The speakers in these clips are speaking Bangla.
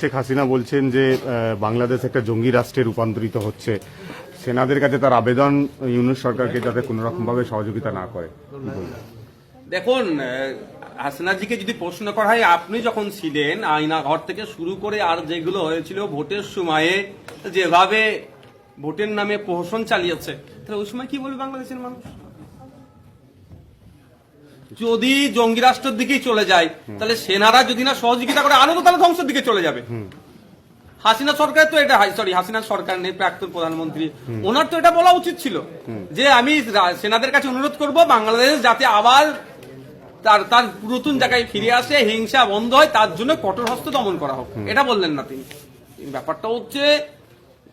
শেখ হাসিনা বলছেন যে বাংলাদেশ একটা জঙ্গি রাষ্ট্রে রূপান্তরিত হচ্ছে। সেনাদের কাছে তার আবেদন ইউনুস সরকারকে যাতে কোনো রকম ভাবে সহযোগিতা না করে। দেখুন হাসিনাজিকে যদি প্রশ্ন করা হয়, আপনি যখন ছিলেন আইনা ঘর থেকে শুরু করে আর যেগুলো হয়েছিল, ভোটের সময়ে যেভাবে ভোটের নামে প্রহসন চালিয়েছে, তাহলে ওই সময় কি বলবে বাংলাদেশের মানুষ? যদি জঙ্গি রাষ্ট্রের দিকেই চলে যায় তাহলে সেনারা যদি না সহযোগিতা করে আরও তো তাহলে ধ্বংসের দিকে চলে যাবে। হাসিনা সরকার তো এটা সরি হাসিনা সরকার নেই প্রাক্তন প্রধানমন্ত্রী। ওনার তো এটা বলা উচিত ছিল যে আমি সেনাদের কাছে অনুরোধ করব বাংলাদেশ যাতে আবার তার তার নতুন জায়গায় ফিরে আসে হিংসা বন্ধ হয় তার জন্য কঠোর হস্ত দমন করা হোক। এটা বললেন না তিনি। ব্যাপারটা হচ্ছে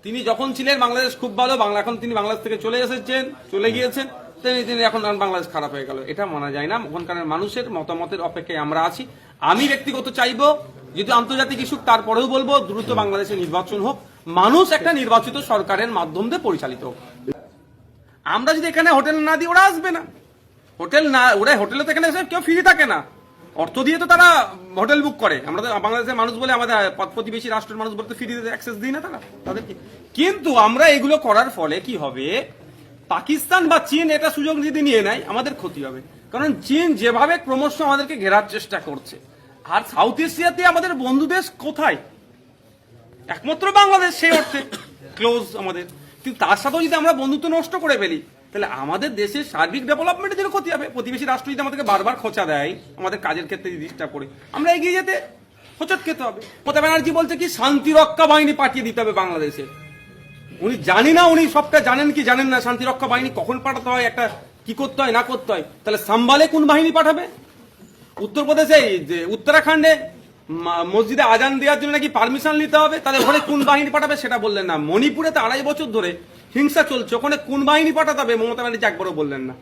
তিনি যখন ছিলেন বাংলাদেশ খুব ভালো বাংলা এখন তিনি বাংলাদেশ থেকে চলে এসেছেন চলে গিয়েছেন। তিনি তিনি এখন বাংলাদেশ খারাপ হয়ে গেল। এটা মানা যায় না। ওখানকার মানুষের মতামতের অপেক্ষায় আমরা আছি। আমি ব্যক্তিগত চাইব, যদি আন্তর্জাতিক ইস্যু, তারপরেও বলব, দ্রুত বাংলাদেশে নির্বাচন হোক। মানুষ একটা নির্বাচিত সরকারের মাধ্যম দিয়ে পরিচালিত হোক। আমরা যদি এখানে হোটেল না দিই ওরা আসবে না। হোটেল না, ওরা হোটেলে তো এখানে কেউ ফ্রি থাকে না। অর্থ দিয়ে তো তারা হোটেল বুক করে। আমরা তো বাংলাদেশের মানুষ বলে আমাদের প্রতিবেশী রাষ্ট্রের মানুষ বলতে ফ্রি অ্যাক্সেস দিই না তারা। তাদেরকে কিন্তু আমরা এগুলো করার ফলে কি হবে? পাকিস্তান বা চীন এটা সুযোগ যদি নিয়ে নেয়, আমাদের ক্ষতি হবে। কারণ চীন যেভাবে ক্রমশ আমাদেরকে ঘেরার চেষ্টা করছে, আর সাউথ এশিয়াতে আমাদের বন্ধু দেশ কোথায়? একমাত্র বাংলাদেশ, সেই অর্থে ক্লোজ আমাদের। কিন্তু তার সাথেও যদি আমরা বন্ধুত্ব নষ্ট করে ফেলি, তাহলে আমাদের দেশের সার্বিক ডেভেলপমেন্টের জন্য ক্ষতি হবে। প্রতিবেশী রাষ্ট্র যদি আমাদেরকে বারবার খোঁচা দেয়, আমাদের কাজের ক্ষেত্রে ডিস্টার্ব করে, আমরা এগিয়ে যেতে হোঁচট খেতে হবে। মমতা ব্যানার্জি বলছে কি, শান্তি রক্ষা বাহিনী পাঠিয়ে দিতে হবে বাংলাদেশে। উনি জানি না, উনি সবটা জানেন কি জানেন না। শান্তিরক্ষা বাহিনী কখন পাঠাতে হয়, একটা কি করতে হয়, না করতে হয়। তাহলে সাম্বালে কোন বাহিনী পাঠাবে? উত্তরপ্রদেশে যে উত্তরাখণ্ডে মসজিদে আজান দেওয়ার জন্য নাকি পারমিশন নিতে হবে? তাহলে ওখানে কোন বাহিনী পাঠাবে সেটা বললেন না। মণিপুরে তো আড়াই বছর ধরে হিংসা চলছে। ওখানে কোন বাহিনী পাঠাতে হবে? মমতা ব্যানার্জি একবারও বললেন না।